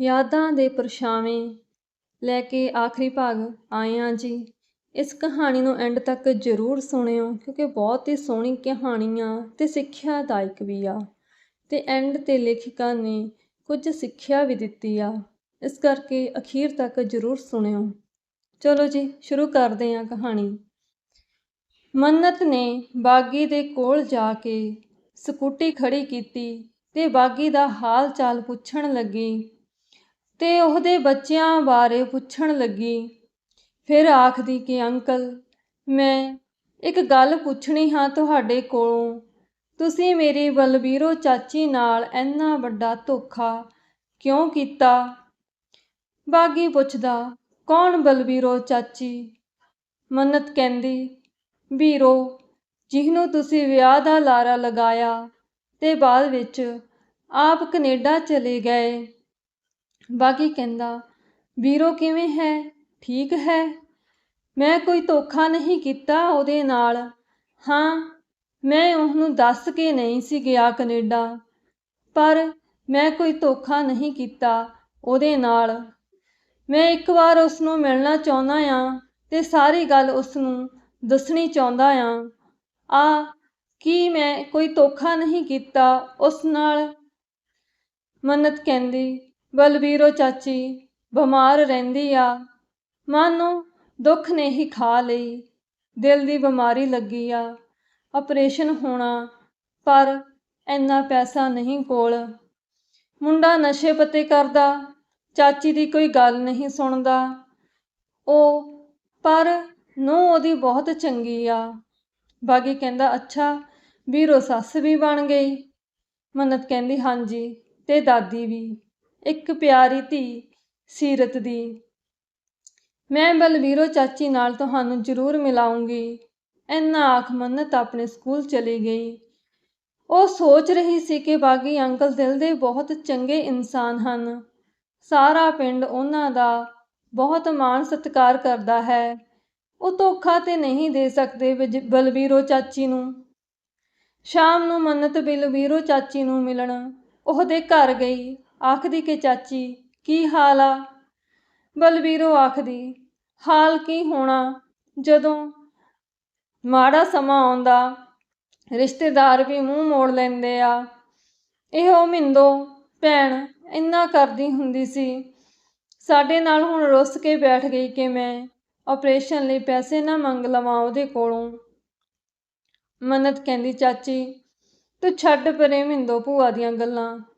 ਯਾਦਾਂ ਦੇ ਪਰਛਾਵੇਂ ਲੈ ਕੇ ਆਖਰੀ ਭਾਗ ਆਏ ਹਾਂ ਜੀ। ਇਸ ਕਹਾਣੀ ਨੂੰ ਐਂਡ ਤੱਕ ਜ਼ਰੂਰ ਸੁਣਿਓ, ਕਿਉਂਕਿ ਬਹੁਤ ਹੀ ਸੋਹਣੀ ਕਹਾਣੀ ਆ ਤੇ ਸਿੱਖਿਆਦਾਇਕ ਵੀ ਆ। ਤੇ ਐਂਡ ਤੇ ਲੇਖਿਕਾ ਨੇ ਕੁਝ ਸਿੱਖਿਆ ਵੀ ਦਿੱਤੀ ਆ। ਇਸ ਕਰਕੇ ਅਖੀਰ ਤੱਕ ਜ਼ਰੂਰ ਸੁਣਿਓ। ਚਲੋ ਜੀ, ਸ਼ੁਰੂ ਕਰਦੇ ਹਾਂ ਕਹਾਣੀ। ਮੰਨਤ ਨੇ ਬਾਗੀ ਦੇ ਕੋਲ ਜਾ ਕੇ ਸਕੂਟੀ ਖੜੀ ਕੀਤੀ ਤੇ ਬਾਗੀ ਦਾ ਹਾਲ ਚਾਲ ਪੁੱਛਣ ਲੱਗੀ। ਤੇ ਉਹਦੇ ਬੱਚਿਆਂ ਬਾਰੇ ਪੁੱਛਣ ਲੱਗੀ। ਫਿਰ ਆਖਦੀ ਕਿ, ਅੰਕਲ, ਮੈਂ ਇੱਕ ਗੱਲ ਪੁੱਛਣੀ ਹਾਂ ਤੁਹਾਡੇ ਕੋਲੋਂ। ਤੁਸੀਂ ਮੇਰੀ ਬਲਬੀਰੋ ਚਾਚੀ ਨਾਲ ਇੰਨਾ ਵੱਡਾ ਧੋਖਾ ਕਿਉਂ ਕੀਤਾ? ਬਾਗੀ ਪੁੱਛਦਾ, ਕੌਣ ਬਲਬੀਰੋ ਚਾਚੀ? ਮੰਨਤ ਕਹਿੰਦੀ, ਵੀਰੋ, ਜਿਹਨੂੰ ਤੁਸੀਂ ਵਿਆਹ ਦਾ ਲਾਰਾ ਲਗਾਇਆ ਤੇ ਬਾਅਦ ਵਿੱਚ ਆਪ ਕੈਨੇਡਾ ਚਲੇ ਗਏ। ਬਾਕੀ ਕਹਿੰਦਾ, ਵੀਰੋ ਕਿਵੇਂ ਹੈ? ਠੀਕ ਹੈ? ਮੈਂ ਕੋਈ ਧੋਖਾ ਨਹੀਂ ਕੀਤਾ ਉਹਦੇ ਨਾਲ। ਹਾਂ, ਮੈਂ ਉਹਨੂੰ ਦੱਸ ਕੇ ਨਹੀਂ ਸੀ ਗਿਆ ਕੈਨੇਡਾ, ਪਰ ਮੈਂ ਕੋਈ ਧੋਖਾ ਨਹੀਂ ਕੀਤਾ ਉਹਦੇ ਨਾਲ। ਮੈਂ ਇੱਕ ਵਾਰ ਉਸ ਨੂੰ ਮਿਲਣਾ ਚਾਹੁੰਦਾ ਆ ਤੇ ਸਾਰੀ ਗੱਲ ਉਸ ਨੂੰ ਦੱਸਣੀ ਚਾਹੁੰਦਾ ਆ ਆ, ਕੀ ਮੈਂ ਕੋਈ ਧੋਖਾ ਨਹੀਂ ਕੀਤਾ ਉਸ ਨਾਲ? ਮੰਨਤ ਕਹਿੰਦੀ ਬਲਬੀਰੋ ਚਾਚੀ, ਬਿਮਾਰ ਰਹਿੰਦੀ ਆ। ਮਨ ਨੂੰ ਦੁੱਖ ਨੇ ਹੀ ਖਾ ਲਈ। ਦਿਲ ਦੀ ਬਿਮਾਰੀ ਲੱਗੀ ਆ। ਆਪਰੇਸ਼ਨ ਹੋਣਾ, ਪਰ ਇੰਨਾ ਪੈਸਾ ਨਹੀਂ ਕੋਲ। ਮੁੰਡਾ ਨਸ਼ੇ ਪੱਤੇ ਕਰਦਾ, ਚਾਚੀ ਦੀ ਕੋਈ ਗੱਲ ਨਹੀਂ ਸੁਣਦਾ। ਉਹ, ਪਰ ਨੂੰ ਉਹਦੀ ਬਹੁਤ ਚੰਗੀ ਆ। ਬਾਗੀ ਕਹਿੰਦਾ, ਅੱਛਾ, ਵੀਰੋ ਸੱਸ ਵੀ ਬਣ ਗਈ। ਮੰਨਤ ਕਹਿੰਦੀ, ਹਾਂਜੀ, ਤੇ ਦਾਦੀ ਵੀ। ਇੱਕ ਪਿਆਰੀ ਧੀ ਸੀਰਤ ਦੀ। ਮੈਂ ਬਲਵੀਰੋ ਚਾਚੀ ਨਾਲ ਤੁਹਾਨੂੰ ਜ਼ਰੂਰ ਮਿਲਾਉਂਗੀ। ਇੰਨਾ ਆਖ ਮੰਨਤ ਆਪਣੇ ਸਕੂਲ ਚਲੀ ਗਈ। ਉਹ ਸੋਚ ਰਹੀ ਸੀ ਕਿ ਬਾਗੀ ਅੰਕਲ ਦਿਲ ਦੇ ਬਹੁਤ ਚੰਗੇ ਇਨਸਾਨ ਹਨ। ਸਾਰਾ ਪਿੰਡ ਉਹਨਾਂ ਦਾ ਬਹੁਤ ਮਾਣ ਸਤਿਕਾਰ ਕਰਦਾ ਹੈ। ਉਹ ਧੋਖਾ ਤੇ ਨਹੀਂ ਦੇ ਸਕਦੇ ਬਲਵੀਰੋ ਚਾਚੀ ਨੂੰ। ਸ਼ਾਮ ਨੂੰ ਮੰਨਤ ਬਲਵੀਰੋ ਚਾਚੀ ਨੂੰ ਮਿਲਣ ਉਹਦੇ ਘਰ ਗਈ। ਆਖਦੀ ਕਿ ਚਾਚੀ, ਕੀ ਹਾਲ ਆ? ਬਲਵੀਰੋ ਆਖਦੀ, ਹਾਲ ਕੀ ਹੋਣਾ? ਜਦੋਂ ਮਾੜਾ ਸਮਾਂ ਆਉਂਦਾ, ਰਿਸ਼ਤੇਦਾਰ ਵੀ ਮੂੰਹ ਮੋੜ ਲੈਂਦੇ ਆ। ਇਹੋ ਮਿੰਦੋ ਭੈਣ ਇੰਨਾ ਕਰਦੀ ਹੁੰਦੀ ਸੀ। ਸਾਡੇ ਨਾਲ ਹੁਣ ਰੁੱਸ ਕੇ ਬੈਠ ਗਈ ਕਿ ਮੈਂ ਆਪਰੇਸ਼ਨ ਲਈ ਪੈਸੇ ਨਾ ਮੰਗ ਲਵਾਂ ਉਹਦੇ ਕੋਲੋਂ। ਮੰਨਤ ਕਹਿੰਦੀ, ਚਾਚੀ, ਤੂੰ ਛੱਡ ਪਰੇ ਮਿੰਦੋ ਭੂਆ ਦੀਆਂ ਗੱਲਾਂ।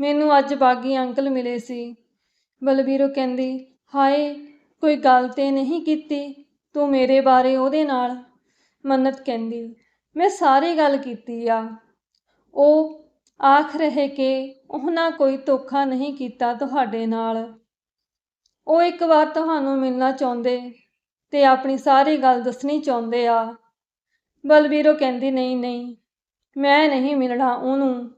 ਮੈਨੂੰ ਅੱਜ ਬਾਗੀ ਅੰਕਲ ਮਿਲੇ ਸੀ। ਬਲਬੀਰੋ ਕਹਿੰਦੀ, ਹਾਏ, ਕੋਈ ਗੱਲ ਤੇ ਨਹੀਂ ਕੀਤੀ ਤੂੰ ਮੇਰੇ ਬਾਰੇ ਉਹਦੇ ਨਾਲ? ਮੰਨਤ ਕਹਿੰਦੀ, ਮੈਂ ਸਾਰੀ ਗੱਲ ਕੀਤੀ ਆ। ਉਹ ਆਖ ਰਹੇ ਕਿ ਉਹਨਾਂ ਕੋਈ ਧੋਖਾ ਨਹੀਂ ਕੀਤਾ ਤੁਹਾਡੇ ਨਾਲ। ਉਹ ਇੱਕ ਵਾਰ ਤੁਹਾਨੂੰ ਮਿਲਣਾ ਚਾਹੁੰਦੇ ਤੇ ਆਪਣੀ ਸਾਰੀ ਗੱਲ ਦੱਸਣੀ ਚਾਹੁੰਦੇ ਆ। ਬਲਬੀਰੋ ਕਹਿੰਦੀ, ਨਹੀਂ ਨਹੀਂ, ਮੈਂ ਨਹੀਂ ਮਿਲਣਾ ਉਹਨੂੰ।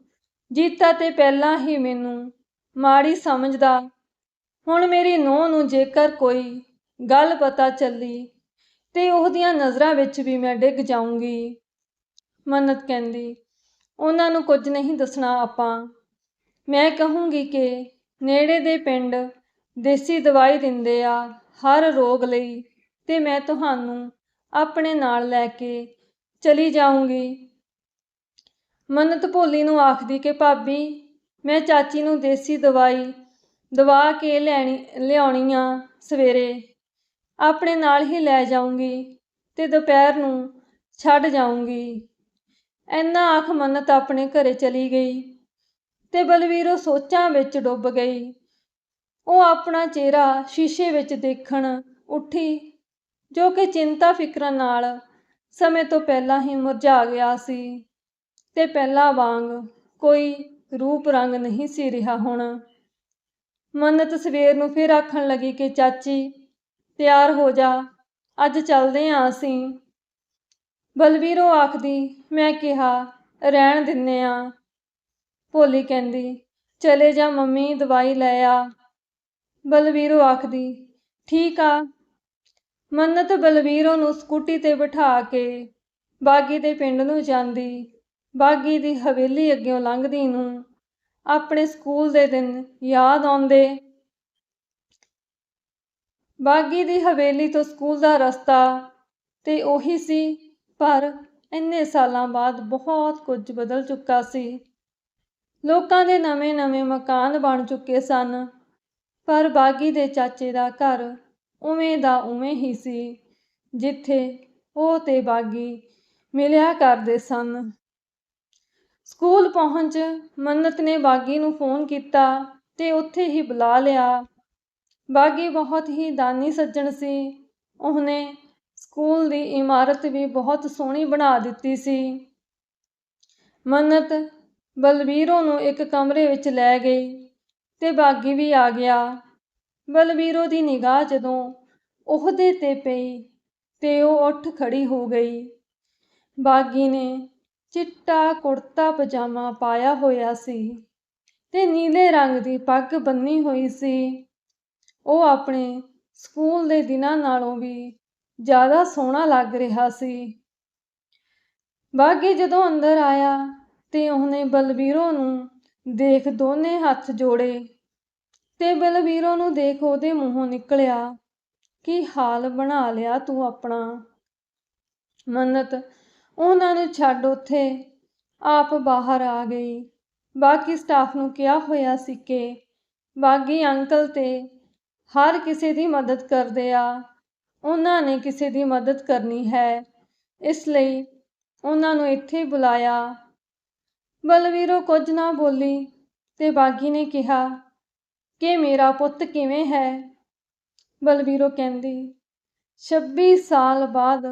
ਜੀਤਾ ਤੇ ਪਹਿਲਾਂ ਹੀ ਮੈਨੂੰ ਮਾੜੀ ਸਮਝਦਾ ਹੁਣ ਮੇਰੀ ਨੂੰਹ ਨੂੰ ਜੇਕਰ ਕੋਈ ਗੱਲ ਪਤਾ ਚੱਲੀ ਤੇ ਉਹਦੀਆਂ ਨਜ਼ਰਾਂ ਵਿੱਚ ਵੀ ਮੈਂ ਡਿੱਗ ਜਾਊਂਗੀ, ਮੰਨਤ ਕਹਿੰਦੀ। ਉਹਨਾਂ ਨੂੰ ਕੁਝ ਨਹੀਂ ਦੱਸਣਾ ਆਪਾਂ। ਮੈਂ ਕਹੂੰਗੀ ਕਿ ਨੇੜੇ ਦੇ ਪਿੰਡ ਦੇਸੀ ਦਵਾਈ ਦਿੰਦੇ ਆ ਹਰ ਰੋਗ ਲਈ ਤੇ ਮੈਂ ਤੁਹਾਨੂੰ ਆਪਣੇ ਨਾਲ ਲੈ ਕੇ ਚਲੀ ਜਾਊਂਗੀ। ਮੰਨਤ ਭੋਲੀ ਨੂੰ ਆਖਦੀ ਕਿ ਭਾਬੀ, ਮੈਂ ਚਾਚੀ ਨੂੰ ਦੇਸੀ ਦਵਾਈ ਦਵਾ ਕੇ ਲੈਣੀ, ਲਿਆਉਣੀ ਆ ਸਵੇਰੇ। ਆਪਣੇ ਨਾਲ ਹੀ ਲੈ ਜਾਊਂਗੀ ਤੇ ਦੁਪਹਿਰ ਨੂੰ ਛੱਡ ਜਾਊਂਗੀ। ਐਨਾ ਆਖ ਮੰਨਤ ਆਪਣੇ ਘਰੇ ਚਲੀ ਗਈ ਤੇ ਬਲਵੀਰੋ ਸੋਚਾਂ ਵਿੱਚ ਡੁੱਬ ਗਈ। ਉਹ ਆਪਣਾ ਚਿਹਰਾ ਸ਼ੀਸ਼ੇ ਵਿੱਚ ਦੇਖਣ ਉੱਠੀ, ਜੋ ਕਿ ਚਿੰਤਾ ਫਿਕਰਾਂ ਨਾਲ ਸਮੇਂ ਤੋਂ ਪਹਿਲਾਂ ਹੀ ਮੁਰਝਾ ਗਿਆ ਸੀ। ਤੇ ਪਹਿਲਾਂ ਵਾਂਗ ਕੋਈ ਰੂਪ ਰੰਗ ਨਹੀਂ ਸੀ ਰਿਹਾ ਹੋਣਾ। ਮੰਨਤ ਸਵੇਰ ਨੂੰ ਫਿਰ ਆਖਣ ਲੱਗੀ ਕਿ, ਚਾਚੀ, ਤਿਆਰ ਹੋ ਜਾ, ਅੱਜ ਚੱਲਦੇ ਆਂ ਅਸੀਂ। ਬਲਵੀਰੋ ਆਖਦੀ, ਮੈਂ ਕਿਹਾ, ਰਹਿਣ ਦਿੰਨੇ ਆ। ਭੋਲੀ ਕਹਿੰਦੀ, ਚਲੇ ਜਾ ਮੰਮੀ, ਦਵਾਈ ਲੈ ਆ। ਬਲਵੀਰੋ ਆਖਦੀ, ਠੀਕ ਆ। ਮੰਨਤ ਬਲਵੀਰੋ ਨੂੰ ਸਕੂਟੀ ਤੇ ਬਿਠਾ ਕੇ ਬਾਗੀ ਦੇ ਪਿੰਡ ਨੂੰ ਜਾਂਦੀ। ਬਾਗੀ ਦੀ ਹਵੇਲੀ ਅੱਗਿਓਂ ਲੰਘਦੀ ਨੂੰ ਆਪਣੇ ਸਕੂਲ ਦੇ ਦਿਨ ਯਾਦ ਆਉਂਦੇ। ਬਾਗੀ ਦੀ ਹਵੇਲੀ ਤੋਂ ਸਕੂਲ ਦਾ ਰਸਤਾ ਤੇ ਉਹੀ ਸੀ, ਪਰ ਇੰਨੇ ਸਾਲਾਂ ਬਾਅਦ ਬਹੁਤ ਕੁਝ ਬਦਲ ਚੁੱਕਾ ਸੀ। ਲੋਕਾਂ ਦੇ ਨਵੇਂ-ਨਵੇਂ ਮਕਾਨ ਬਣ ਚੁੱਕੇ ਸਨ, ਪਰ ਬਾਗੀ ਦੇ ਚਾਚੇ ਦਾ ਘਰ ਉਵੇਂ ਦਾ ਉਵੇਂ ਹੀ ਸੀ, ਜਿੱਥੇ ਉਹ ਤੇ ਬਾਗੀ ਮਿਲਿਆ ਕਰਦੇ ਸਨ। ਸਕੂਲ ਪਹੁੰਚ ਮੰਨਤ ਨੇ ਬਾਗੀ ਨੂੰ ਫੋਨ ਕੀਤਾ ਤੇ ਉੱਥੇ ਹੀ ਬੁਲਾ ਲਿਆ। ਬਾਗੀ ਬਹੁਤ ਹੀ ਦਾਨੀ ਸੱਜਣ ਸੀ। ਉਹਨੇ ਸਕੂਲ ਦੀ ਇਮਾਰਤ ਵੀ ਬਹੁਤ ਸੋਹਣੀ ਬਣਾ ਦਿੱਤੀ ਸੀ। ਮੰਨਤ ਬਲਵੀਰੋ ਨੂੰ ਇੱਕ ਕਮਰੇ ਵਿੱਚ ਲੈ ਗਈ ਤੇ ਬਾਗੀ ਵੀ ਆ ਗਿਆ। ਬਲਵੀਰੋ ਦੀ ਨਿਗਾਹ ਜਦੋਂ ਉਹਦੇ ਤੇ ਪਈ ਤੇ ਉਹ ਉੱਠ ਖੜੀ ਹੋ ਗਈ। ਬਾਗੀ ਨੇ ਚਿੱਟਾ ਕੁੜਤਾ ਪਜਾਮਾ ਪਾਇਆ ਹੋਇਆ ਸੀ ਤੇ ਨੀਲੇ ਰੰਗ ਦੀ ਪੱਗ ਬੰਨੀ ਹੋਈ ਸੀ। ਉਹ ਆਪਣੇ ਸਕੂਲ ਦੇ ਦਿਨਾਂ ਨਾਲੋਂ ਵੀ ਜ਼ਿਆਦਾ ਸੋਹਣਾ ਲੱਗ ਰਿਹਾ ਸੀ। ਬਾਗੀ ਜਦੋਂ ਅੰਦਰ ਆਇਆ ਤੇ ਉਹਨੇ ਬਲਵੀਰੋ ਨੂੰ ਦੇਖ ਦੋਨੇ ਹੱਥ ਜੋੜੇ ਤੇ ਬਲਵੀਰੋ ਨੂੰ ਦੇਖ ਉਹਦੇ ਮੂੰਹੋਂ ਨਿਕਲਿਆ ਕਿ ਹਾਲ ਬਣਾ ਲਿਆ ਤੂੰ ਆਪਣਾ। ਮੰਨਤ ਉਹਨਾਂ ਨੂੰ ਛੱਡ ਉੱਥੇ। ਆਪ ਬਾਹਰ ਆ ਗਈ। ਬਾਕੀ ਸਟਾਫ ਨੂੰ ਕਿਹਾ ਹੋਇਆ ਸੀ ਕਿ ਬਾਗੀ ਅੰਕਲ ਤੇ ਹਰ ਕਿਸੇ ਦੀ ਮਦਦ ਕਰਦੇ ਆ। ਉਹਨਾਂ ਨੇ ਕਿਸੇ ਦੀ ਮਦਦ ਕਰਨੀ ਹੈ। ਇਸ ਲਈ ਉਹਨਾਂ ਨੂੰ ਇੱਥੇ ਬੁਲਾਇਆ। ਬਲਵੀਰੋ ਕੁਝ ਨਾ ਬੋਲੀ ਤੇ ਬਾਗੀ ਨੇ ਕਿਹਾ, ਕਿ ਮੇਰਾ ਪੁੱਤ ਕਿਵੇਂ ਹੈ? ਬਲਵੀਰੋ ਕਹਿੰਦੀ 26 ਸਾਲ ਬਾਅਦ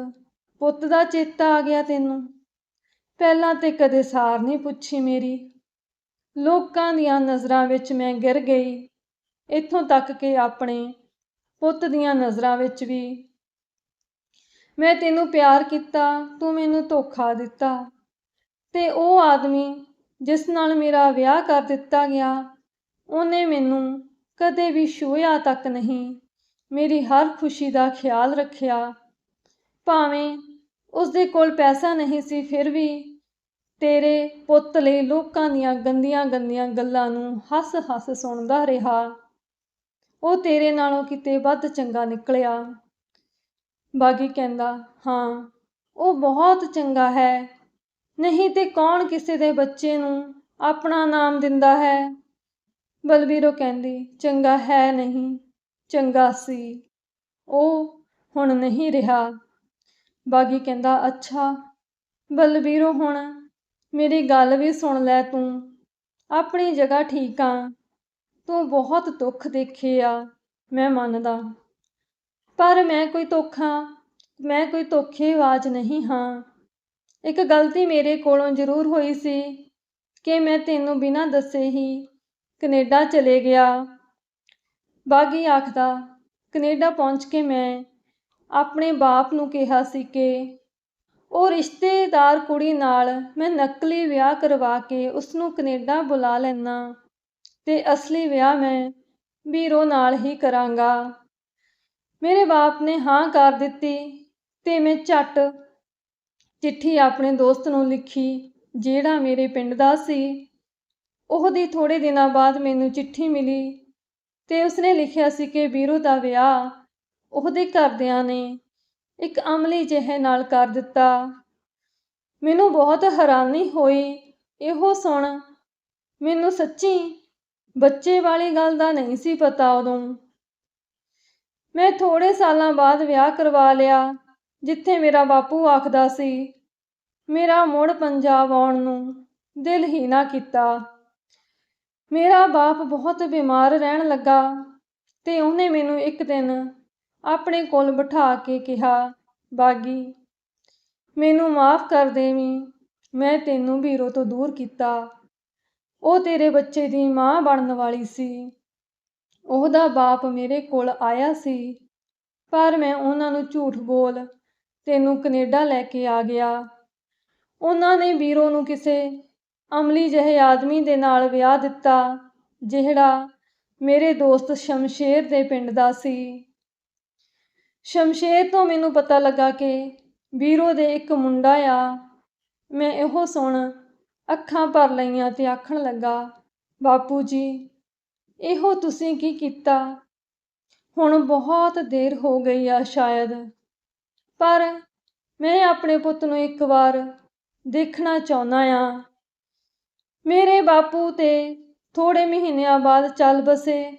ਪੁੱਤ ਦਾ ਚੇਤਾ ਆ ਗਿਆ ਤੈਨੂੰ। ਪਹਿਲਾਂ ਤੇ ਕਦੇ ਸਾਰ ਨਹੀਂ ਪੁੱਛੀ ਮੇਰੀ। ਲੋਕਾਂ ਦੀਆਂ ਨਜ਼ਰਾਂ ਵਿੱਚ ਮੈਂ ਗਿਰ ਗਈ। ਇੱਥੋਂ ਤੱਕ ਕਿ ਆਪਣੇ ਪੁੱਤ ਦੀਆਂ ਨਜ਼ਰਾਂ ਵਿੱਚ ਵੀ। ਮੈਂ ਤੈਨੂੰ ਪਿਆਰ ਕੀਤਾ, ਤੂੰ ਮੈਨੂੰ ਧੋਖਾ ਦਿੱਤਾ। ਤੇ ਉਹ ਆਦਮੀ ਜਿਸ ਨਾਲ ਮੇਰਾ ਵਿਆਹ ਕਰ ਦਿੱਤਾ ਗਿਆ, ਉਹਨੇ ਮੈਨੂੰ ਕਦੇ ਵੀ ਛੂਹਿਆ ਤੱਕ ਨਹੀਂ। ਮੇਰੀ ਹਰ ਖੁਸ਼ੀ ਦਾ ਖਿਆਲ ਰੱਖਿਆ। ਭਾਵੇਂ ਉਸ ਦੇ ਕੋਲ ਪੈਸਾ ਨਹੀਂ ਸੀ, ਫਿਰ ਵੀ ਤੇਰੇ ਪੁੱਤ ਲਈ ਲੋਕਾਂ ਦੀਆਂ ਗੰਦੀਆਂ ਗੰਦੀਆਂ ਗੱਲਾਂ ਨੂੰ ਹੱਸ-ਹੱਸ ਸੁਣਦਾ ਰਿਹਾ। ਉਹ ਤੇਰੇ ਨਾਲੋਂ ਕਿਤੇ ਵੱਧ ਚੰਗਾ ਨਿਕਲਿਆ। ਬਾਗੀ ਕਹਿੰਦਾ, ਹਾਂ, ਉਹ ਬਹੁਤ ਚੰਗਾ ਹੈ। ਨਹੀਂ ਤੇ ਕੌਣ ਕਿਸੇ ਦੇ ਬੱਚੇ ਨੂੰ ਆਪਣਾ ਨਾਮ ਦਿੰਦਾ ਹੈ? ਬਲਬੀਰੋ ਕਹਿੰਦੀ, ਚੰਗਾ ਹੈ ਨਹੀਂ, ਚੰਗਾ ਸੀ। ਉਹ ਹੁਣ ਨਹੀਂ ਰਿਹਾ। ਬਾਗੀ ਕਹਿੰਦਾ, ਅੱਛਾ, ਬਲਬੀਰੋ, ਹੁਣ ਮੇਰੀ ਗੱਲ ਵੀ ਸੁਣ ਲੈ ਤੂੰ। ਆਪਣੀ ਜਗ੍ਹਾ ਠੀਕ ਆ। ਤੂੰ ਬਹੁਤ ਦੁੱਖ ਦੇਖੇ ਆ, ਮੈਂ ਮੰਨਦਾ। ਪਰ ਮੈਂ ਕੋਈ ਧੋਖਾ, ਮੈਂ ਕੋਈ ਧੋਖੇਬਾਜ਼ ਨਹੀਂ ਹਾਂ। ਇੱਕ ਗਲਤੀ ਮੇਰੇ ਕੋਲੋਂ ਜ਼ਰੂਰ ਹੋਈ ਸੀ ਕਿ ਮੈਂ ਤੈਨੂੰ ਬਿਨਾਂ ਦੱਸੇ ਹੀ ਕੈਨੇਡਾ ਚਲੇ ਗਿਆ। ਬਾਗੀ ਆਖਦਾ, ਕੈਨੇਡਾ ਪਹੁੰਚ ਕੇ ਮੈਂ ਆਪਣੇ ਬਾਪ ਨੂੰ ਕਿਹਾ ਸੀ ਕਿ ਉਹ ਰਿਸ਼ਤੇਦਾਰ ਕੁੜੀ ਨਾਲ ਮੈਂ ਨਕਲੀ ਵਿਆਹ ਕਰਵਾ ਕੇ ਉਸ ਨੂੰ ਕੈਨੇਡਾ ਬੁਲਾ ਲੈਣਾ ਤੇ ਅਸਲੀ ਵਿਆਹ ਮੈਂ ਵੀਰੋ ਨਾਲ ਹੀ ਕਰਾਂਗਾ। ਮੇਰੇ ਬਾਪ ਨੇ ਹਾਂ ਕਰ ਦਿੱਤੀ ਤੇ ਮੈਂ ਝੱਟ ਚਿੱਠੀ ਆਪਣੇ ਦੋਸਤ ਨੂੰ ਲਿਖੀ, ਜਿਹੜਾ ਮੇਰੇ ਪਿੰਡ ਦਾ ਸੀ। ਉਹਦੀ ਥੋੜੇ ਦਿਨਾਂ ਬਾਅਦ ਮੈਨੂੰ ਚਿੱਠੀ ਮਿਲੀ ਤੇ ਉਸਨੇ ਲਿਖਿਆ ਸੀ ਕਿ ਵੀਰੋ ਦਾ ਵਿਆਹ ਉਹਦੇ ਘਰਦਿਆਂ ਨੇ ਇੱਕ ਅਮਲੀ ਜਿਹੇ ਨਾਲ ਕਰ ਦਿੱਤਾ। ਮੈਨੂੰ ਬਹੁਤ ਹੈਰਾਨੀ ਹੋਈ। ਇਹੋ ਸੁਣ ਮੈਨੂੰ ਸੱਚੀ ਬੱਚੇ ਵਾਲੀ ਗੱਲ ਦਾ ਨਹੀਂ ਸੀ ਪਤਾ ਉਦੋਂ। ਮੈਂ ਥੋੜੇ ਸਾਲਾਂ ਬਾਅਦ ਵਿਆਹ ਕਰਵਾ ਲਿਆ, ਜਿੱਥੇ ਮੇਰਾ ਬਾਪੂ ਆਖਦਾ ਸੀ, ਮੇਰਾ ਮੁੜ ਪੰਜਾਬ ਆਉਣ ਨੂੰ ਦਿਲ ਹੀ ਨਾ ਕੀਤਾ। ਮੇਰਾ ਬਾਪ ਬਹੁਤ ਬਿਮਾਰ ਰਹਿਣ ਲੱਗਾ ਤੇ ਉਹਨੇ ਮੈਨੂੰ ਇੱਕ ਦਿਨ ਆਪਣੇ ਕੋਲ ਬਿਠਾ ਕੇ ਕਿਹਾ, ਬਾਗੀ, ਮੈਨੂੰ ਮਾਫ ਕਰ ਦੇਵੀਂ, ਮੈਂ ਤੈਨੂੰ ਵੀਰੋ ਤੋਂ ਦੂਰ ਕੀਤਾ। ਉਹ ਤੇਰੇ ਬੱਚੇ ਦੀ ਮਾਂ ਬਣਨ ਵਾਲੀ ਸੀ। ਉਹਦਾ ਬਾਪ ਮੇਰੇ ਕੋਲ ਆਇਆ ਸੀ, ਪਰ ਮੈਂ ਉਹਨਾਂ ਨੂੰ ਝੂਠ ਬੋਲ ਤੈਨੂੰ ਕੈਨੇਡਾ ਲੈ ਕੇ ਆ ਗਿਆ। ਉਹਨਾਂ ਨੇ ਵੀਰੋ ਨੂੰ ਕਿਸੇ ਅਮਲੀ ਜਿਹੇ ਆਦਮੀ ਦੇ ਨਾਲ ਵਿਆਹ ਦਿੱਤਾ, ਜਿਹੜਾ ਮੇਰੇ ਦੋਸਤ ਸ਼ਮਸ਼ੇਰ ਦੇ ਪਿੰਡ ਦਾ ਸੀ। ਸ਼ਮਸ਼ੇਰ ਤੋਂ ਮੈਨੂੰ ਪਤਾ ਲੱਗਾ ਕਿ ਵੀਰੋ ਦੇ ਇੱਕ ਮੁੰਡਾ ਆ। ਮੈਂ ਇਹੋ ਸੁਣ ਅੱਖਾਂ ਭਰ ਲਈਆਂ ਤੇ ਆਖਣ ਲੱਗਾ ਬਾਪੂ ਜੀ ਇਹੋ ਤੁਸੀਂ ਕੀ ਕੀਤਾ? ਹੁਣ ਬਹੁਤ ਦੇਰ ਹੋ ਗਈ ਆ ਸ਼ਾਇਦ। ਪਰ ਮੈਂ ਆਪਣੇ ਪੁੱਤ ਨੂੰ ਇੱਕ ਵਾਰ ਦੇਖਣਾ ਚਾਹੁੰਦਾ ਆ। ਮੇਰੇ ਬਾਪੂ ਤੇ ਥੋੜੇ ਮਹੀਨਿਆਂ ਬਾਅਦ ਚੱਲ ਬਸੇ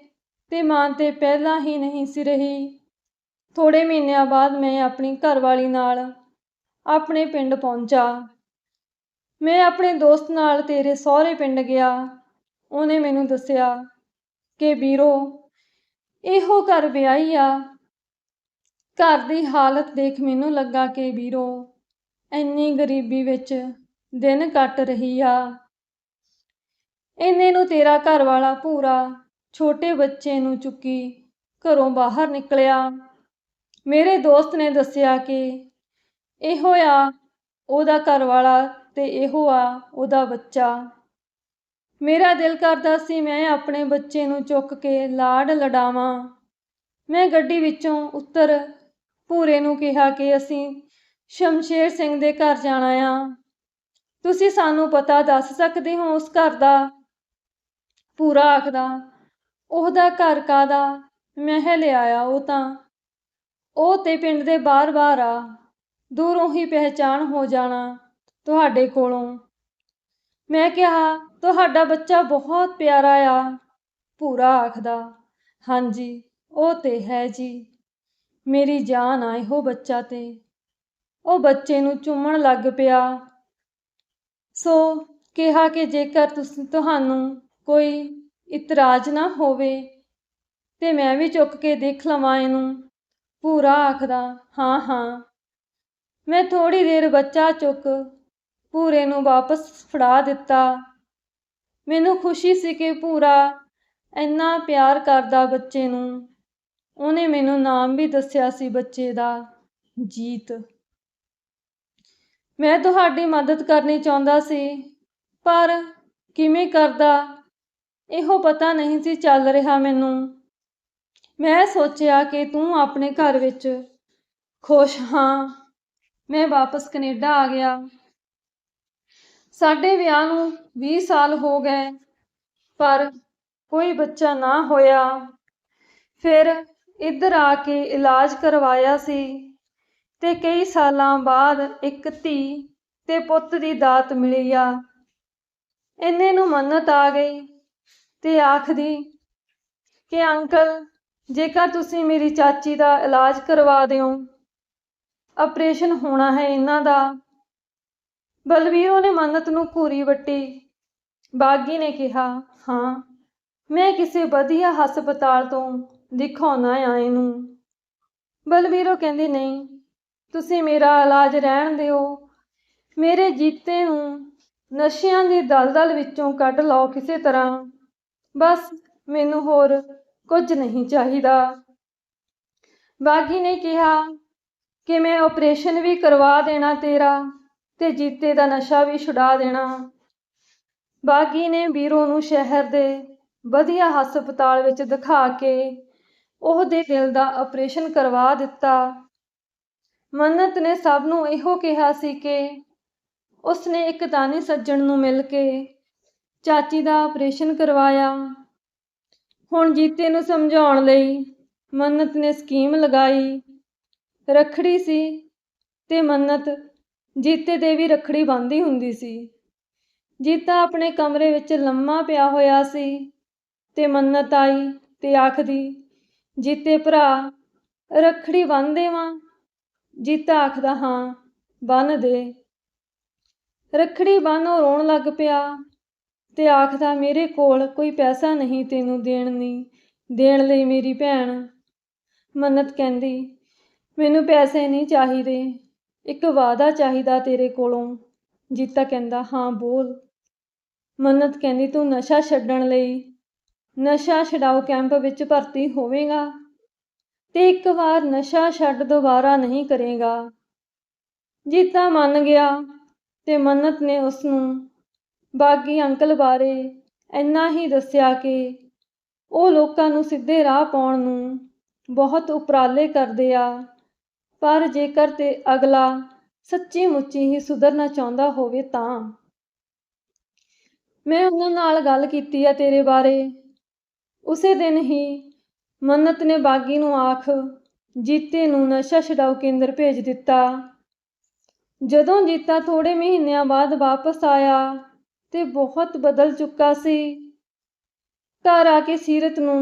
ਤੇ ਮਾਂ ਤੇ ਪਹਿਲਾਂ ਹੀ ਨਹੀਂ ਸੀ ਰਹੀ। ਥੋੜੇ ਮਹੀਨਿਆਂ ਬਾਅਦ ਮੈਂ ਆਪਣੀ ਘਰਵਾਲੀ ਨਾਲ ਆਪਣੇ ਪਿੰਡ ਪਹੁੰਚਾ। ਮੈਂ ਆਪਣੇ ਦੋਸਤ ਨਾਲ ਤੇਰੇ ਸਹੁਰੇ ਪਿੰਡ ਗਿਆ। ਉਹਨੇ ਮੈਨੂੰ ਦੱਸਿਆ ਕਿ, ਵੀਰੋ, ਇਹੋ ਘਰ ਵਿਆਹੀ ਆ। ਘਰ ਦੀ ਹਾਲਤ ਦੇਖ ਮੈਨੂੰ ਲੱਗਾ ਕਿ, ਵੀਰੋ, ਇੰਨੀ ਗਰੀਬੀ ਵਿੱਚ ਦਿਨ ਕੱਟ ਰਹੀ ਆ। ਇੰਨੇ ਨੂੰ ਤੇਰਾ ਘਰ ਵਾਲਾ ਭੂਰਾ ਛੋਟੇ ਬੱਚੇ ਨੂੰ ਚੁੱਕੀ ਘਰੋਂ ਬਾਹਰ ਨਿਕਲਿਆ। ਮੇਰੇ ਦੋਸਤ ਨੇ ਦੱਸਿਆ ਕਿ ਇਹੋ ਆ, ਉਹਦਾ ਘਰ ਵਾਲਾ ਤੇ ਇਹੋ ਆ, ਉਹਦਾ ਬੱਚਾ। ਮੇਰਾ ਦਿਲ ਕਰਦਾ ਸੀ ਮੈਂ ਆਪਣੇ ਬੱਚੇ ਨੂੰ ਚੁੱਕ ਕੇ ਲਾਡ ਲੜਾਵਾਂ। ਮੈਂ ਗੱਡੀ ਵਿੱਚੋਂ ਉੱਤਰ ਭੂਰੇ ਨੂੰ ਕਿਹਾ ਕਿ ਅਸੀਂ ਸ਼ਮਸ਼ੇਰ ਸਿੰਘ ਦੇ ਘਰ ਜਾਣਾ ਆ। ਤੁਸੀਂ ਸਾਨੂੰ ਪਤਾ ਦੱਸ ਸਕਦੇ ਹੋ ਉਸ ਘਰ ਦਾ? ਪੂਰਾ ਆਖਦਾ, ਉਹਦਾ ਘਰ ਕਾਦਾ ਮਹਿਲ ਆਇਆ ਉਹ ਤਾਂ। ਉਹ ਤੇ ਪਿੰਡ ਦੇ ਬਾਹਰ-ਬਾਹਰ ਆ। ਦੂਰੋਂ ਹੀ ਪਹਿਚਾਣ ਹੋ ਜਾਣਾ ਤੁਹਾਡੇ ਕੋਲੋਂ। ਮੈਂ ਕਿਹਾ, ਤੁਹਾਡਾ ਬੱਚਾ ਬਹੁਤ ਪਿਆਰਾ ਆ। ਭੂਰਾ ਆਖਦਾ, ਹਾਂਜੀ, ਉਹ ਤੇ ਹੈ ਜੀ। ਮੇਰੀ ਜਾਨ ਆ ਇਹੋ ਬੱਚਾ ਤੇ। ਉਹ ਬੱਚੇ ਨੂੰ ਚੁੰਮਣ ਲੱਗ ਪਿਆ। ਸੋ ਕਿਹਾ ਕਿ ਜੇਕਰ ਤੁਸੀਂ, ਤੁਹਾਨੂੰ ਕੋਈ ਇਤਰਾਜ਼ ਨਾ ਹੋਵੇ ਤੇ ਮੈਂ ਵੀ ਚੁੱਕ ਕੇ ਦੇਖ ਲਵਾਂ ਇਹਨੂੰ। ਭੂਰਾ ਆਖਦਾ, ਹਾਂ ਹਾਂ। ਮੈਂ ਥੋੜੀ ਦੇਰ ਬੱਚਾ ਚੁੱਕ ਭੂਰੇ ਨੂੰ ਵਾਪਸ ਫੜਾ ਦਿੱਤਾ। ਮੈਨੂੰ ਖੁਸ਼ੀ ਸੀ ਕਿ ਭੂਰਾ ਇੰਨਾ ਪਿਆਰ ਕਰਦਾ ਬੱਚੇ ਨੂੰ। ਉਹਨੇ ਮੈਨੂੰ ਨਾਮ ਵੀ ਦੱਸਿਆ ਸੀ ਬੱਚੇ ਦਾ, ਜੀਤ। ਮੈਂ ਤੁਹਾਡੀ ਮਦਦ ਕਰਨੀ ਚਾਹੁੰਦਾ ਸੀ, ਪਰ ਕਿਵੇਂ ਕਰਦਾ? ਇਹੋ ਪਤਾ ਨਹੀਂ ਸੀ ਚੱਲ ਰਿਹਾ ਮੈਨੂੰ। ਮੈਂ ਸੋਚਿਆ ਕਿ ਤੂੰ ਆਪਣੇ ਘਰ ਵਿੱਚ ਖੁਸ਼ ਹਾਂ। ਮੈਂ ਵਾਪਸ ਕੈਨੇਡਾ ਆ ਗਿਆ। ਸਾਡੇ ਵਿਆਹ ਨੂੰ 20 ਸਾਲ ਹੋ ਗਏ, ਪਰ ਕੋਈ ਬੱਚਾ ਨਾ ਹੋਇਆ। ਫਿਰ ਇੱਧਰ ਆ ਕੇ ਇਲਾਜ ਕਰਵਾਇਆ ਸੀ ਤੇ ਕਈ ਸਾਲਾਂ ਬਾਅਦ ਇੱਕ ਧੀ ਤੇ ਪੁੱਤ ਦੀ ਦਾਤ ਮਿਲੀ ਆ। ਇੰਨੇ ਨੂੰ ਮੰਨਤ ਆ ਗਈ ਤੇ ਆਖਦੀ ਕਿ ਅੰਕਲ ਜੇਕਰ ਤੁਸੀਂ ਮੇਰੀ ਚਾਚੀ ਦਾ ਇਲਾਜ ਕਰਵਾ ਦਿਓ, ਆਪਰੇਸ਼ਨ ਹੋਣਾ ਹੈ ਇਹਨਾਂ ਦਾ। ਬਲਵੀਰੋ ਨੇ ਮੰਨਤ ਨੂੰ ਘੂਰੀ ਵੱਟੀ। ਬਾਗੀ ਨੇ ਕਿਹਾ, ਹਾਂ, ਮੈਂ ਕਿਸੇ ਵਧੀਆ ਹਸਪਤਾਲ ਤੋਂ ਦਿਖਾਉਣਾ ਆ ਇਹਨੂੰ। ਬਲਵੀਰੋ ਕਹਿੰਦੀ, ਨਹੀਂ, ਤੁਸੀਂ ਮੇਰਾ ਇਲਾਜ ਰਹਿਣ ਦਿਓ। ਮੇਰੇ ਜੀਤੇ ਨੂੰ ਨਸ਼ਿਆਂ ਦੀ ਦਲਦਲ ਵਿੱਚੋਂ ਕੱਢ ਲਓ ਕਿਸੇ ਤਰ੍ਹਾਂ। ਬਸ, ਮੈਨੂੰ ਹੋਰ ਕੁਝ ਨਹੀਂ ਚਾਹੀਦਾ। ਬਾਗੀ ਨੇ ਕਿਹਾ ਕਿ ਮੈਂ ਆਪਰੇਸ਼ਨ ਵੀ ਕਰਵਾ ਦੇਣਾ ਤੇਰਾ ਤੇ ਜੀਤੇ ਦਾ ਨਸ਼ਾ ਵੀ ਛੁਡਾ ਦੇਣਾ। ਬਾਗੀ ਨੇ ਵੀਰੋ ਨੂੰ ਸ਼ਹਿਰ ਦੇ ਵਧੀਆ ਹਸਪਤਾਲ ਵਿੱਚ ਦਿਖਾ ਕੇ ਉਹਦੇ ਦਿਲ ਦਾ ਆਪਰੇਸ਼ਨ ਕਰਵਾ ਦਿੱਤਾ। ਮੰਨਤ ਨੇ ਸਭ ਨੂੰ ਇਹੋ ਕਿਹਾ ਸੀ ਕਿ ਉਸਨੇ ਇੱਕ ਦਾਨੀ ਸੱਜਣ ਨੂੰ ਮਿਲ ਕੇ ਚਾਚੀ ਦਾ ਆਪਰੇਸ਼ਨ ਕਰਵਾਇਆ। ਹੁਣ ਜੀਤੇ ਨੂੰ ਸਮਝਾਉਣ ਲਈ ਮੰਨਤ ਨੇ ਸਕੀਮ ਲਗਾਈ। ਰਖੜੀ ਸੀ ਤੇ ਮੰਨਤ ਜੀਤੇ ਦੇ ਵੀ ਰਖੜੀ ਬੰਨ੍ਹਦੀ ਹੁੰਦੀ ਸੀ। ਜੀਤਾ ਆਪਣੇ ਕਮਰੇ ਵਿੱਚ ਲੰਮਾ ਪਿਆ ਹੋਇਆ ਸੀ ਤੇ ਮੰਨਤ ਆਈ ਤੇ ਆਖਦੀ, ਜੀਤੇ ਭਰਾ, ਰਖੜੀ ਬੰਨ੍ਹ ਦੇਵਾਂ? ਜੀਤਾ ਆਖਦਾ, ਹਾਂ ਬੰਨ ਦੇ। ਰਖੜੀ ਬੰਨ੍ਹ ਰੋਣ ਲੱਗ ਪਿਆ। ਤੇ ਆਖਦਾ, ਮੇਰੇ ਕੋਲ ਕੋਈ ਪੈਸਾ ਨਹੀਂ ਤੈਨੂੰ ਦੇਣ ਨਹੀਂ ਦੇਣ ਲਈ ਮੇਰੀ ਭੈਣ। ਮੰਨਤ ਕਹਿੰਦੀ, ਮੈਨੂੰ ਪੈਸੇ ਨਹੀਂ ਚਾਹੀਦੇ, ਇੱਕ ਵਾਅਦਾ ਚਾਹੀਦਾ ਤੇਰੇ ਕੋਲੋਂ। ਜੀਤਾ ਕਹਿੰਦਾ, ਹਾਂ, ਬੋਲ। ਮੰਨਤ ਕਹਿੰਦੀ, ਤੂੰ ਨਸ਼ਾ ਛੱਡਣ ਲਈ, ਨਸ਼ਾ ਛਡਾਓ, ਕੈਂਪ ਵਿੱਚ ਭਰਤੀ ਹੋਵੇਂਗਾ ਤੇ ਇੱਕ ਵਾਰ ਨਸ਼ਾ ਛੱਡ ਦੁਬਾਰਾ ਨਹੀਂ ਕਰੇਗਾ। ਜੀਤਾ ਮੰਨ ਗਿਆ ਤੇ ਮੰਨਤ ਨੇ ਉਸ ਨੂੰ ਬਾਗੀ ਅੰਕਲ ਬਾਰੇ ਇੰਨਾ ਹੀ ਦੱਸਿਆ ਕਿ ਉਹ ਲੋਕਾਂ ਨੂੰ ਸਿੱਧੇ ਰਾਹ ਪਾਉਣ ਨੂੰ ਬਹੁਤ ਉਪਰਾਲੇ ਕਰਦੇ ਆ। ਪਰ ਜੇਕਰ ਤੇ ਅਗਲਾ ਸੱਚੀ ਮੁੱਚੀ ਹੀ ਸੁਧਰਨਾ ਚਾਹੁੰਦਾ ਹੋਵੇ ਤਾਂ। ਮੈਂ ਉਹਨਾਂ ਨਾਲ ਗੱਲ ਕੀਤੀ ਆ ਤੇਰੇ ਬਾਰੇ। ਉਸੇ ਦਿਨ ਹੀ ਮੰਨਤ ਨੇ ਬਾਗੀ ਨੂੰ ਆਖ, ਜੀਤੇ ਨੂੰ ਨਸ਼ਾ ਛਡਾਊ ਕੇਂਦਰ ਭੇਜ ਦਿੱਤਾ। ਜਦੋਂ ਜੀਤਾ ਥੋੜੇ ਮਹੀਨਿਆਂ ਬਾਅਦ ਵਾਪਸ ਆਇਆ ਤੇ ਬਹੁਤ ਬਦਲ ਚੁੱਕਾ ਸੀ। ਘਰ ਆ ਕੇ ਸੀਰਤ ਨੂੰ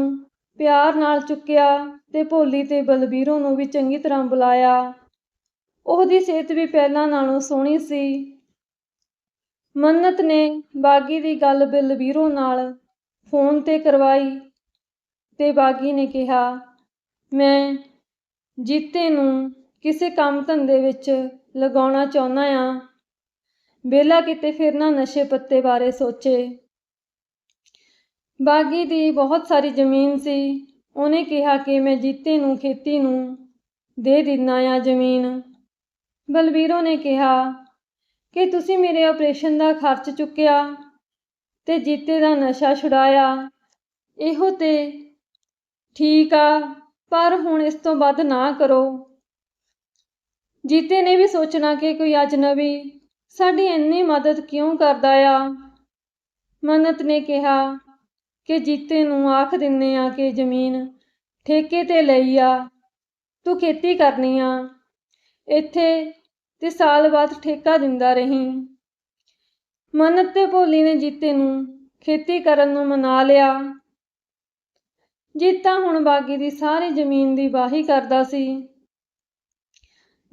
ਪਿਆਰ ਨਾਲ ਚੁੱਕਿਆ ਤੇ ਭੋਲੀ ਤੇ ਬਲਬੀਰੋ ਨੂੰ ਵੀ ਚੰਗੀ ਤਰ੍ਹਾਂ ਬੁਲਾਇਆ। ਉਹਦੀ ਸਿਹਤ ਵੀ ਪਹਿਲਾਂ ਨਾਲੋਂ ਸੋਹਣੀ ਸੀ। ਮੰਨਤ ਨੇ ਬਾਗੀ ਦੀ ਗੱਲ ਬਲਬੀਰੋ ਨਾਲ ਫੋਨ ਤੇ ਕਰਵਾਈ ਤੇ ਬਾਗੀ ਨੇ ਕਿਹਾ, ਮੈਂ ਜੀਤੇ ਨੂੰ ਕਿਸੇ ਕੰਮ ਧੰਦੇ ਵਿੱਚ ਲਗਾਉਣਾ ਚਾਹੁੰਦਾ ਆ। ਵਿਹਲਾ ਕਿਤੇ ਫਿਰ ਨਾ ਨਸ਼ੇ ਪੱਤੇ ਬਾਰੇ ਸੋਚੇ। ਬਾਗੀ ਦੀ ਬਹੁਤ ਸਾਰੀ ਜ਼ਮੀਨ ਸੀ। ਉਹਨੇ ਕਿਹਾ ਕਿ ਮੈਂ ਜੀਤੇ ਨੂੰ, ਖੇਤੀ ਨੂੰ ਦੇ ਦਿੰਨਾ ਆ ਜ਼ਮੀਨ। ਬਲਬੀਰੋ ਨੇ ਕਿਹਾ, ਕਿ ਤੁਸੀਂ ਮੇਰੇ ਆਪਰੇਸ਼ਨ ਦਾ ਖਰਚ ਚੁੱਕਿਆ ਤੇ ਜੀਤੇ ਦਾ ਨਸ਼ਾ ਛੁਡਾਇਆ। ਇਹੋ ਤੇ ਠੀਕ ਆ, ਪਰ ਹੁਣ ਇਸ ਤੋਂ ਵੱਧ ਨਾ ਕਰੋ। ਜੀਤੇ ਨੇ ਵੀ ਸੋਚਣਾ ਕਿ ਕੋਈ ਅਜਨਬੀ ਸਾਡੀ ਇੰਨੀ ਮਦਦ ਕਿਉਂ ਕਰਦਾ ਆ? ਮੰਨਤ ਨੇ ਕਿਹਾ ਕਿ ਜੀਤੇ ਨੂੰ ਆਖ ਦਿੰਨੇ ਆ ਕਿ ਜ਼ਮੀਨ ਠੇਕੇ ਤੇ ਲਈ ਆ। ਤੂੰ ਖੇਤੀ ਕਰਨੀ ਆ। ਇੱਥੇ ਤੇ ਸਾਲ ਬਾਅਦ ਠੇਕਾ ਦਿੰਦਾ ਰਹੀ। ਮੰਨਤ ਤੇ ਭੋਲੀ ਨੇ ਜੀਤੇ ਨੂੰ ਖੇਤੀ ਕਰਨ ਨੂੰ ਮਨਾ ਲਿਆ। ਜੀਤਾ ਹੁਣ ਬਾਗੀ ਦੀ ਸਾਰੀ ਜ਼ਮੀਨ ਦੀ ਵਾਹੀ ਕਰਦਾ ਸੀ।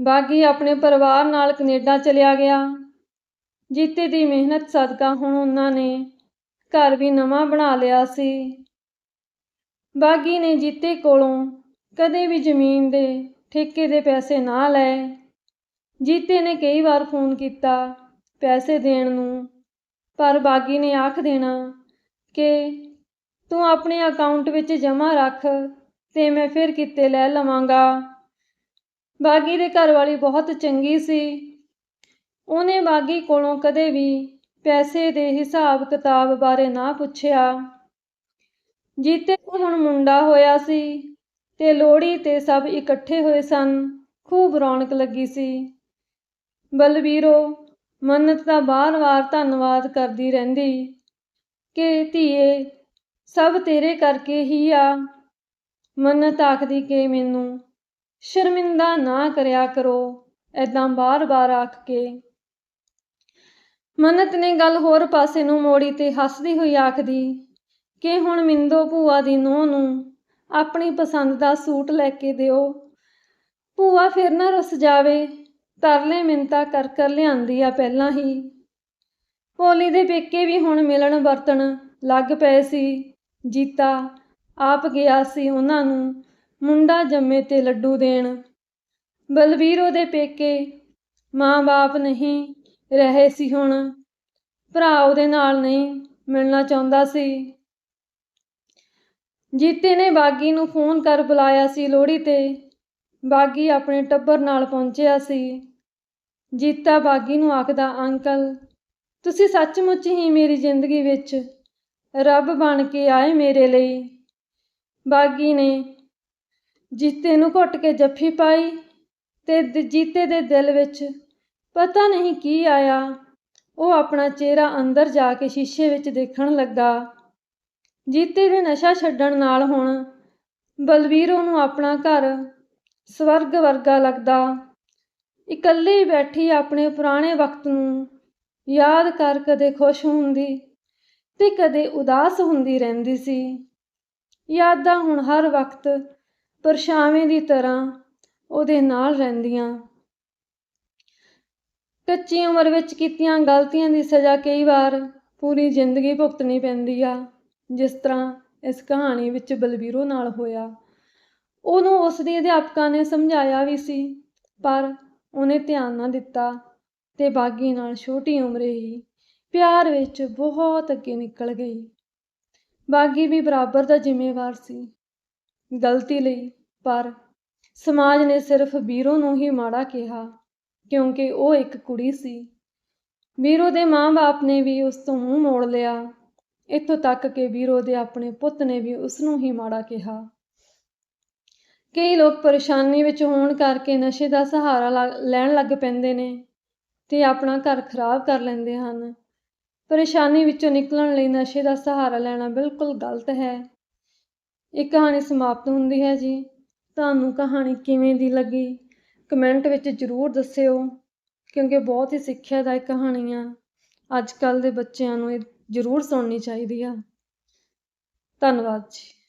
ਬਾਗੀ ਆਪਣੇ ਪਰਿਵਾਰ ਨਾਲ ਕੈਨੇਡਾ ਚਲਿਆ ਗਿਆ। ਜੀਤੇ ਦੀ ਮਿਹਨਤ ਸਦਕਾ ਹੁਣ ਉਹਨਾਂ ਨੇ ਘਰ ਵੀ ਨਵਾਂ ਬਣਾ ਲਿਆ ਸੀ। ਬਾਗੀ ਨੇ ਜੀਤੇ ਕੋਲੋਂ ਕਦੇ ਵੀ ਜ਼ਮੀਨ ਦੇ ਠੇਕੇ ਦੇ ਪੈਸੇ ਨਾ ਲਏ। ਜੀਤੇ ਨੇ ਕਈ ਵਾਰ ਫੋਨ ਕੀਤਾ ਪੈਸੇ ਦੇਣ ਨੂੰ, ਪਰ ਬਾਗੀ ਨੇ ਆਖ ਦੇਣਾ ਕਿ ਤੂੰ ਆਪਣੇ ਅਕਾਊਂਟ ਵਿੱਚ ਜਮ੍ਹਾਂ ਰੱਖ ਤੇ ਮੈਂ ਫਿਰ ਕਿਤੇ ਲੈ ਲਵਾਂਗਾ। ਬਾਗੀ ਦੇ ਘਰ ਵਾਲੀ ਬਹੁਤ ਚੰਗੀ ਸੀ। ਉਹਨੇ ਬਾਗੀ ਕੋਲੋਂ ਕਦੇ ਵੀ ਪੈਸੇ ਦੇ ਹਿਸਾਬ ਕਿਤਾਬ ਬਾਰੇ ਨਾ ਪੁੱਛਿਆ। ਜੀਤੇ ਹੁਣ ਮੁੰਡਾ ਹੋਇਆ ਸੀ ਤੇ ਲੋਹੜੀ ਤੇ ਸਭ ਇਕੱਠੇ ਹੋਏ ਸਨ, ਖੂਬ ਰੌਣਕ ਲੱਗੀ ਸੀ। ਬਲਵੀਰੋ ਮੰਨਤ ਦਾ ਬਾਰ-ਬਾਰ ਧੰਨਵਾਦ ਕਰਦੀ ਰਹਿੰਦੀ ਕਿ ਧੀਏ, ਸਭ ਤੇਰੇ ਕਰਕੇ ਹੀ ਆ। ਮੰਨਤ ਆਖਦੀ ਕਿ ਮੈਨੂੰ ਸ਼ਰਮਿੰਦਾ ਨਾ ਕਰਿਆ ਕਰੋ ਐਦਾਂ ਬਾਰ-ਬਾਰ ਆਖ ਕੇ ਮੰਨਤ ਨੇ ਗੱਲ ਹੋਰ ਪਾਸੇ ਨੂੰ ਮੋੜੀ ਤੇ ਹੱਸਦੀ ਹੋਈ ਆਖਦੀ, ਕਿ ਹੁਣ ਮਿੰਦੋ ਭੂਆ ਦੀ ਨੂੰਹ ਨੂੰ ਆਪਣੀ ਪਸੰਦ ਦਾ ਸੂਟ ਲੈ ਕੇ ਦਿਓ। ਭੂਆ ਫਿਰ ਨਾ ਰੁੱਸ ਜਾਵੇ, ਤਰਲੇ ਮਿੰਤਾ ਕਰ ਕਰ ਲਿਆਂਦੀ ਆ ਪਹਿਲਾਂ ਹੀ। ਭੋਲੀ ਦੇ ਪੇਕੇ ਵੀ ਹੁਣ ਮਿਲਣ ਵਰਤਣ ਲੱਗ ਪਏ ਸੀ। ਜੀਤਾ ਆਪ ਗਿਆ ਸੀ ਉਹਨਾਂ ਨੂੰ ਮੁੰਡਾ ਜੰਮੇ ਤੇ ਲੱਡੂ ਦੇਣ। ਬਲਵੀਰ ਉਹਦੇ ਪੇਕੇ ਮਾਂ-ਬਾਪ ਨਹੀਂ ਰਹੇ ਸੀ ਹੁਣ। ਭਰਾ ਉਹਦੇ ਨਾਲ ਨਹੀਂ ਮਿਲਣਾ ਚਾਹੁੰਦਾ ਸੀ। ਜੀਤੇ ਨੇ ਬਾਗੀ ਨੂੰ ਫੋਨ ਕਰ ਬੁਲਾਇਆ ਸੀ ਲੋਹੜੀ ਤੇ। ਬਾਗੀ ਆਪਣੇ ਟੱਬਰ ਨਾਲ ਪਹੁੰਚਿਆ ਸੀ। ਜੀਤਾ ਬਾਗੀ ਨੂੰ ਆਖਦਾ, ਅੰਕਲ, ਤੁਸੀਂ ਸੱਚਮੁੱਚ ਹੀ ਮੇਰੀ ਜ਼ਿੰਦਗੀ ਵਿੱਚ ਰੱਬ ਬਣ ਕੇ ਆਏ ਮੇਰੇ ਲਈ। ਬਾਗੀ ਨੇ ਜੀਤੇ ਨੂੰ ਘੁੱਟ ਕੇ ਜੱਫੀ ਪਾਈ ਤੇ ਜੀਤੇ ਦੇ ਦਿਲ ਵਿੱਚ ਪਤਾ ਨਹੀਂ ਕੀ ਆਇਆ। ਉਹ ਆਪਣਾ ਚਿਹਰਾ ਅੰਦਰ ਜਾ ਕੇ ਸ਼ੀਸ਼ੇ ਵਿੱਚ ਦੇਖਣ ਲੱਗਾ। ਜੀਤੇ ਦੇ ਨਸ਼ਾ ਛੱਡਣ ਨਾਲ ਹੁਣ ਬਲਵੀਰੋ ਉਹਨੂੰ ਆਪਣਾ ਘਰ ਸਵਰਗ ਵਰਗਾ ਲੱਗਦਾ। ਇਕੱਲੀ ਬੈਠੀ ਆਪਣੇ ਪੁਰਾਣੇ ਵਕਤ ਨੂੰ ਯਾਦ ਕਰ ਕਦੇ ਖੁਸ਼ ਹੁੰਦੀ ਤੇ ਕਦੇ ਉਦਾਸ ਹੁੰਦੀ ਰਹਿੰਦੀ ਸੀ। ਯਾਦਾਂ ਹੁਣ ਹਰ ਵਕਤ ਪਰਛਾਵੇਂ ਦੀ ਤਰ੍ਹਾਂ ਉਹਦੇ ਨਾਲ ਰਹਿੰਦੀਆਂ। ਕੱਚੀ ਉਮਰ ਵਿੱਚ ਕੀਤੀਆਂ ਗਲਤੀਆਂ ਦੀ ਸਜ਼ਾ ਕਈ ਵਾਰ ਪੂਰੀ ਜ਼ਿੰਦਗੀ ਭੁਗਤਣੀ ਪੈਂਦੀ ਆ। ਜਿਸ ਤਰ੍ਹਾਂ ਇਸ ਕਹਾਣੀ ਵਿੱਚ ਬਲਬੀਰੋ ਨਾਲ ਹੋਇਆ। ਉਹਨੂੰ ਉਸ ਦੇ ਅਧਿਆਪਕਾਂ ਨੇ ਸਮਝਾਇਆ ਵੀ ਸੀ, ਪਰ ਉਹਨੇ ਧਿਆਨ ਨਾ ਦਿੱਤਾ ਤੇ ਬਾਗੀ ਨਾਲ ਛੋਟੀ ਉਮਰੇ ਹੀ ਪਿਆਰ ਵਿੱਚ ਬਹੁਤ ਅੱਗੇ ਨਿਕਲ ਗਈ। ਬਾਗੀ ਵੀ ਬਰਾਬਰ ਦਾ ਜ਼ਿੰਮੇਵਾਰ ਸੀ। ਗਲਤੀ ਲਈ, ਪਰ ਸਮਾਜ ਨੇ ਸਿਰਫ ਵੀਰੋ ਨੂੰ ਹੀ ਮਾੜਾ ਕਿਹਾ। ਕਿਉਂਕਿ ਉਹ ਇੱਕ ਕੁੜੀ ਸੀ। ਵੀਰੋ ਦੇ ਮਾਂ-ਬਾਪ ਨੇ ਵੀ ਉਸ ਤੋਂ ਮੂੰਹ ਮੋੜ ਲਿਆ। ਇੱਥੋਂ ਤੱਕ ਕਿ ਵੀਰੋ ਦੇ ਆਪਣੇ ਪੁੱਤ ਨੇ ਵੀ ਉਸ ਨੂੰ ਹੀ ਮਾੜਾ ਕਿਹਾ। ਕਈ ਲੋਕ ਪਰੇਸ਼ਾਨੀ ਵਿੱਚ ਹੋਣ ਕਰਕੇ ਨਸ਼ੇ ਦਾ ਸਹਾਰਾ ਲੈਣ ਲੱਗ ਪੈਂਦੇ ਨੇ ਤੇ ਆਪਣਾ ਘਰ ਖਰਾਬ ਕਰ ਲੈਂਦੇ ਹਨ। ਪਰੇਸ਼ਾਨੀ ਵਿੱਚੋਂ ਨਿਕਲਣ ਲਈ ਨਸ਼ੇ ਦਾ ਸਹਾਰਾ ਲੈਣਾ ਬਿਲਕੁਲ ਗਲਤ ਹੈ। ਇਹ ਕਹਾਣੀ ਸਮਾਪਤ ਹੁੰਦੀ ਹੈ ਜੀ। ਤੁਹਾਨੂੰ ਕਹਾਣੀ ਕਿਵੇਂ ਦੀ ਲੱਗੀ? ਕਮੈਂਟ ਵਿੱਚ ਜ਼ਰੂਰ ਦੱਸਿਓ, ਕਿਉਂਕਿ ਬਹੁਤ ਹੀ ਸਿੱਖਿਆਦਾਇਕ ਕਹਾਣੀ ਆ ਅੱਜ ਕੱਲ੍ਹ ਦੇ ਬੱਚਿਆਂ ਨੂੰ ਇਹ ਜ਼ਰੂਰ ਸੁਣਨੀ ਚਾਹੀਦੀ ਆ। ਧੰਨਵਾਦ ਜੀ।